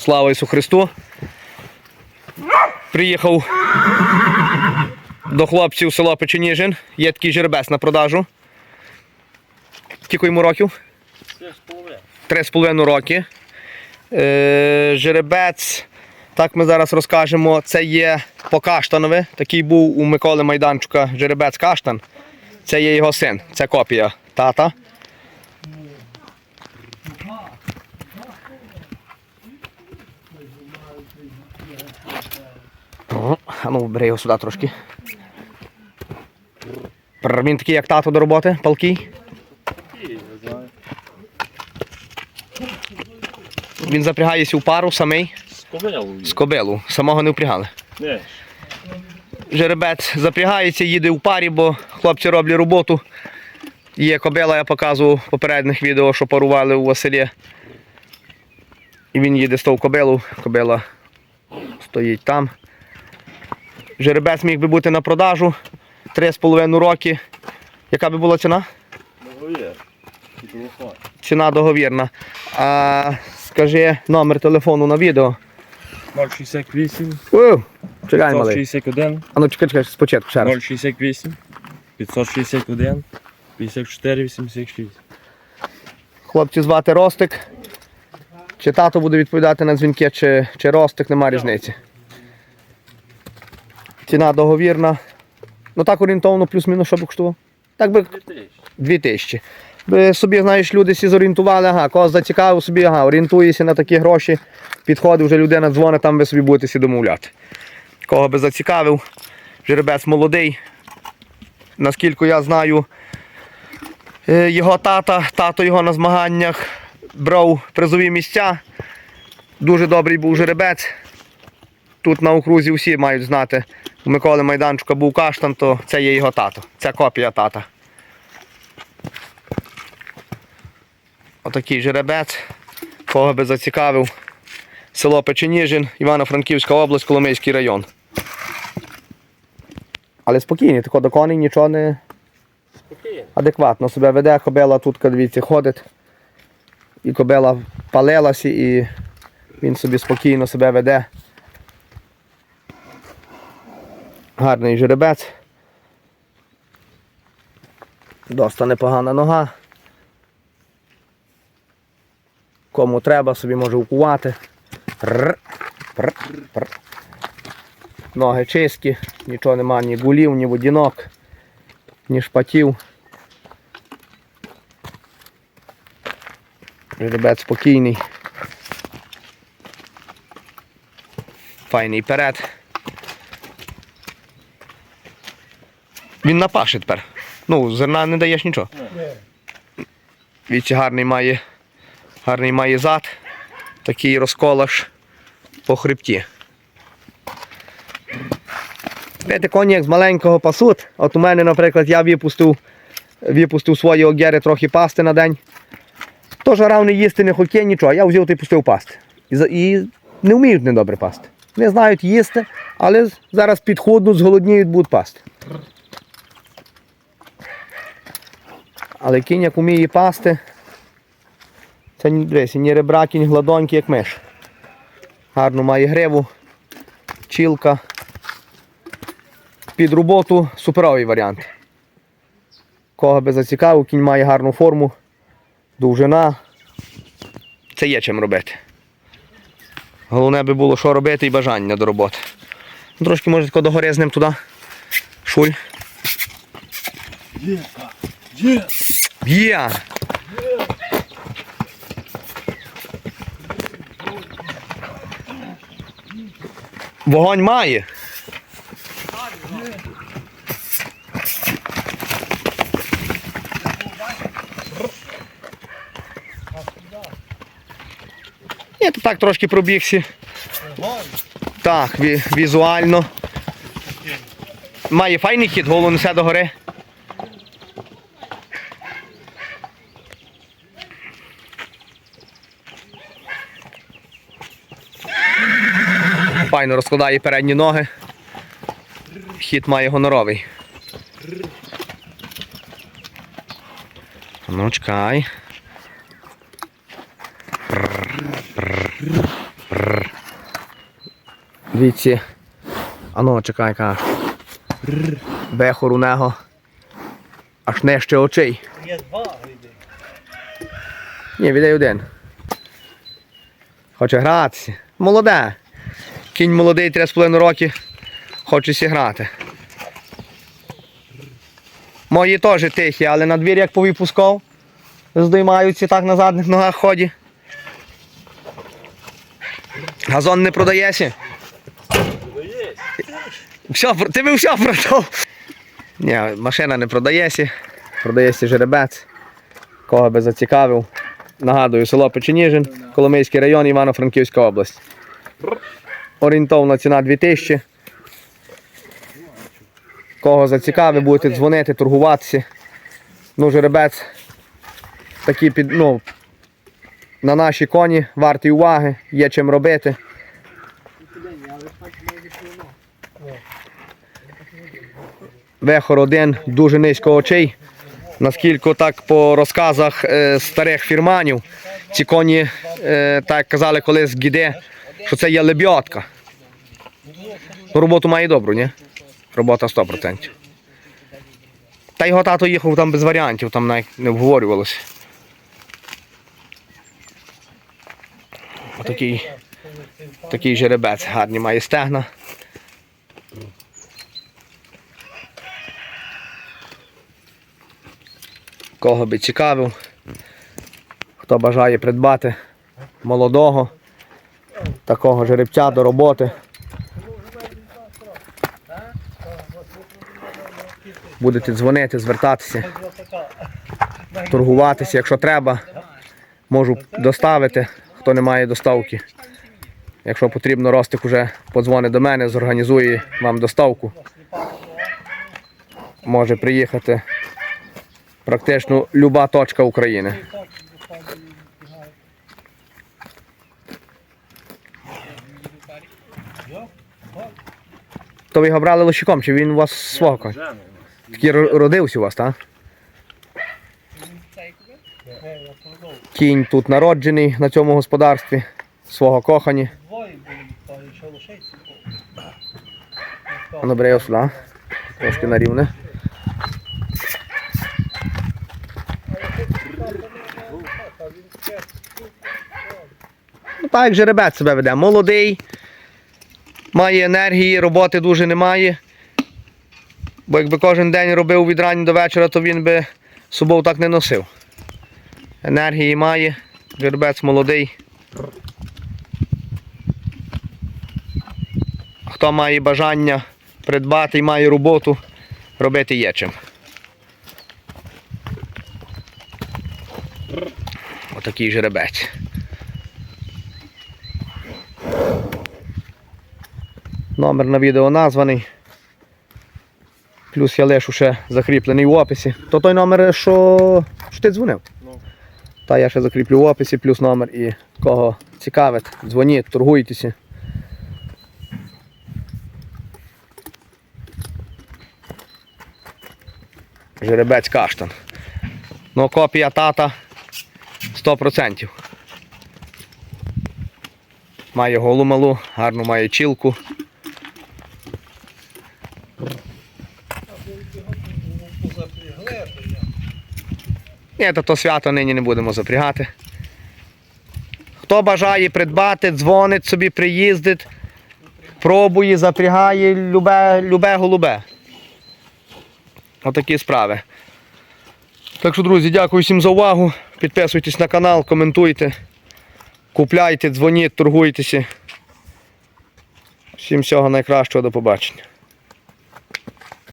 Слава Ісу Христу. Приїхав до хлопців село Печеніжин. Є такий жеребець на продажу. Скільки йому років? Три з половиною роки. Е, жеребець, так ми зараз розкажемо, це є по Каштанове. Такий був у Миколи Майданчука жеребець Каштан. Це є його син, це копія тата. А ну, бери його сюди трошки. Він такий, як тато до роботи, палкий. Він запрягається у пару самий з кобилу. Самого не впрягали. Не. Жеребець запрягається, їде у парі, бо хлопці роблять роботу. Є кобила, я показував в попередніх відео, що парували у Василі. І він їде з того кобилу, кобила стоїть там. Жеребець міг би бути на продажу 3,5 роки. Яка би була ціна? Договір. Ціна договірна. А скажи номер телефону на відео. 068, У, чекай, малий. 561, А ну чекай, чекай, спочатку ще раз. 068, 561, 54, 86. Хлопці звати Ростик. Чи тато буде відповідати на дзвінки, чи, чи Ростик, нема різниці. Ціна договірна. Ну так орієнтовно, плюс-мінус, що б коштував? Так би 2 тисячі. Би собі, знаєш, люди всі зорієнтували, ага, когось зацікавив собі, ага, орієнтуєшся на такі гроші, підходить, вже людина дзвонить, там ви собі будете всі домовляти. Кого би зацікавив, жеребець молодий. Наскільки я знаю, Е, Його тата, тато його на змаганнях брав призові місця. Дуже добрий був жеребець. Тут на окрузі всі мають знати. У Миколи Майданчука був каштан, то це є його тато. Це копія тата. Отакий жеребець. Кого би зацікавив. Село Печеніжин, Івано-Франківська область, Коломийський район. Але спокійні, тако до коней нічого не, адекватно себе веде, кобила тут, дивіться, ходить. І кобила палилася, і він собі спокійно себе веде. Гарний жеребець. Доста непогана нога. Кому треба, собі може укувати. Ноги чисті, нічого нема, ні гулів, ні водінок, ні шпатів. Жеребець спокійний. Файний перед. Він на паші тепер. Ну, зерна не даєш нічого. Вічі гарний має, гарний має зад, такий розколаш по хребті. Знаєте, коні як з маленького пасуть. От у мене, наприклад, я випустив, випустив свої огєри трохи пасти на день. То жара не їсти не хотіє нічого, я взяв та й пустив пасти. І, і не вміють недобре пасти. Не знають їсти, але зараз підходуть, зголодніють, будуть пасти. Але кінь як вміє пасти, це дивись, ні ребра, кінь гладонький, як миш. Гарно має гриву, чілка. Під роботу суперовий варіант. Кого би зацікавив, кінь має гарну форму довжина. Це є чим робити. Головне би було, що робити і бажання до роботи. Ну, Трошки може догори з ним туди. Шуль. Є! Є! Є! Вогонь має. Ні, то так трошки пробігся. Так, ві- візуально. Має файний хід, голову несе до гори. Файно розкладає передні ноги. Хід має гоноровий. Ну, чекай. Віці. Ану, чекай, ка. Бехор у нього. Аж нижче очей. Є два гриби. Ні, віддай один. Хоче гратися. Молоде. Кінь молодий 3,5 роки. Хоче сі грати. Мої теж тихі, але на двір як повипускав. Здоймаються так на задних ногах ході. Газон не продаєся? Все, ти би все продав. Ні, машина не продається. Продається жеребець. Кого би зацікавив. Нагадую, село Печеніжин, Коломийський район, Івано-Франківська область. Орієнтовна ціна 2000. Кого зацікавив, будете дзвонити, торгуватися. Ну, жеребець такі під, ну, на наші коні варті уваги, є чим робити. Вехор один, дуже низько очей. Наскільки так по розказах е, старих фірманів, ці коні, е, так казали колись гіде, що це є лебідка. Роботу має добру, ні? Робота 100%. Та його тато їхав там без варіантів, там навіть не обговорювалося. Отакий, такий жеребець гарний має стегна. Кого би цікавив, хто бажає придбати молодого, такого жеребця до роботи. Будете дзвонити, звертатися, торгуватися, якщо треба, можу доставити, хто не має доставки. Якщо потрібно, Ростик уже подзвонить до мене, зорганізує вам доставку. Може приїхати практично люба точка України. То ви його брали лощиком, чи він у вас свого коня? Такий ро- родився у вас, так? Кінь тут народжений на цьому господарстві, свого кохані. Двоє були, то ще лишиться. А добре, я сюди. Трошки на рівне. Ну так, як жеребець себе веде. Молодий, має енергії, роботи дуже немає. Бо якби кожен день робив від рання до вечора, то він би собою так не носив. Енергії має, жеребець молодий. Хто має бажання придбати і має роботу, робити є чим. Отакий жеребець. Номер на відео названий. Плюс я лишу ще закріплений в описі. То той номер, що, що ти дзвонив. Ну. Та я ще закріплю в описі, плюс номер і кого цікавить, дзвоніть, торгуйтеся. Жеребець каштан. Ну, копія тата 100%. Має голу малу, гарну має чілку. Запрягли, то я. Ні, то, то свято нині не будемо запрягати. Хто бажає придбати, дзвонить собі, приїздить, пробує, запрягає любе, любе голубе. Отакі справи. Так що, друзі, дякую всім за увагу. Підписуйтесь на канал, коментуйте, купляйте, дзвоніть, торгуйтеся. Всім всього найкращого, до побачення.